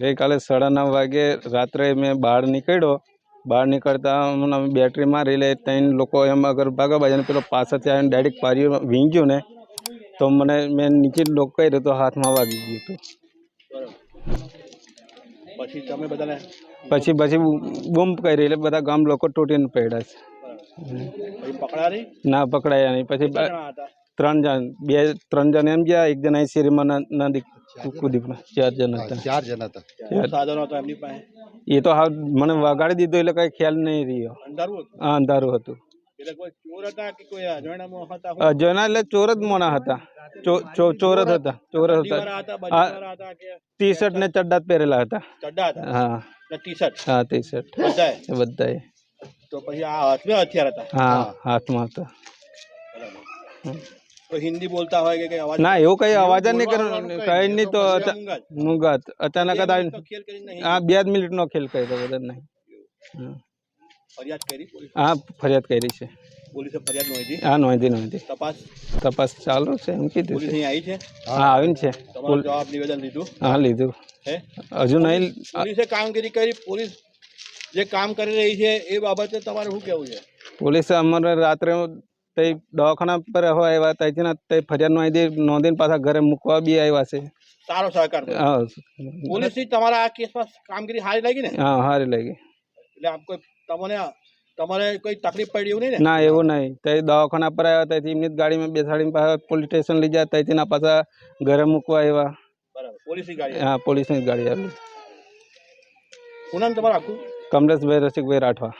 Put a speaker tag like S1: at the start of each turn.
S1: ગઈકાલે સાડા નવ વાગે રાત્રે મેં બહાર નીકળ્યો. બહાર નીકળતા મને બેટરી મારી એટલે ત્રણ લોકો એમ આગળ ભાગા બાજુ પેલો પાછળથી આવીને ડાયરેક્ટ પારી વીંગ્યું ને તો મને મેં નીચે લોક કર્યો તો હાથમાં વાગી ગયું હતું.
S2: પછી તમે બધાને
S1: પછી પછી બૂમ કરી એટલે બધા ગામ લોકો તૂટીને પડ્યા છે.
S2: પછી પકડારી
S1: ના પકડાયા નહીં. પછી બા-
S2: જણા હતા?
S1: ત્રણ જણ બે ત્રણ જણ એમ ગયા એક જણ અહીં શેરીમાં ન- નદી કૂદી ચાર જણ હતા.
S3: ચાર જણ હતા.
S2: સાધનો હતો એમની પાસે?
S1: એ તો મને વગાડી દીધો એટલે કઈ ખ્યાલ નહીં રહ્યો.
S2: અંધારું હતું?
S1: આ અંધારું હતું.
S2: એટલે કોઈ ચોર હતા કે કોઈ અજાણ્યામાં હતા?
S1: અજયના એટલે ચોર જ મોના હતા. ચોર જ હતા ચોર હતા. ટી શર્ટ ને ચડ્ડા પહેરેલા હતા.
S2: ચડ્ડા
S1: હા.
S2: ટી શર્ટ
S1: હા ટી શર્ટ
S2: બધાએ?
S1: બધાએ.
S2: તો પછી આ હાથમાં હથિયાર હતા?
S1: હા હાથમાં હતા.
S2: તો હિન્દી બોલતા હોય કે કઈ અવાજ
S1: ના એવું કઈ અવાજ જ નહીં કર્યો કઈ નહીં તો. મુંગાત અચાનક જ
S2: નહીં.
S1: હા બે જ મિનિટનો ખેલ કર્યો બધા નહીં. હા.
S2: ફરિયાદ કરી
S1: હા ફરિયાદ કરી છે.
S2: પોલીસે ફરિયાદ નોંધી.
S1: હા નોંધી નોંધી.
S2: તપાસ?
S1: તપાસ ચાલુ છે એમ કીધું
S2: પોલીસ અહીં આવી છે?
S1: હા આવીને છે.
S2: તમારો જવાબ નિવેદન લીધું?
S1: હા લીધું.
S2: હે?
S1: હજુ નહીં
S2: પોલીસે કામગીરી કરી પોલીસ જે કામ કરી રહી છે એ બાબતે તમારે શું કહેવું છે?
S1: પોલીસે અમારે રાત્રે તે દવાખાના પર રહેવા આવ્યા ત્યાંથી ના તે ફરિયાદ નોંધી નોંધીને પાછા ઘરે મૂકવા બી આવ્યા છે.
S2: સારો સહકાર.
S1: હા.
S2: પોલીસની તમારા આ કેસમાં કામગીરી સારી લાગી ને?
S1: હા સારી લાગી.
S2: એટલે આમ કોઈ તમને તમારે કોઈ તકલીફ પડી એવું નહીં ને?
S1: ના એવું નહીં. તે દવાખાના પર આવ્યા ત્યાંથી એમની જ ગાડીમાં બેસાડીને પાછા પોલીસ સ્ટેશન લઈ જાય ત્યાંથી ના પાછા ઘરે મૂકવા આવ્યા.
S2: બરાબર. પોલીસની ગાડી
S1: હા પોલીસની ગાડી આવી.
S2: શું નામ તમારું આખું?
S1: કમલેશભાઈ રસિકભાઈ રાઠવા.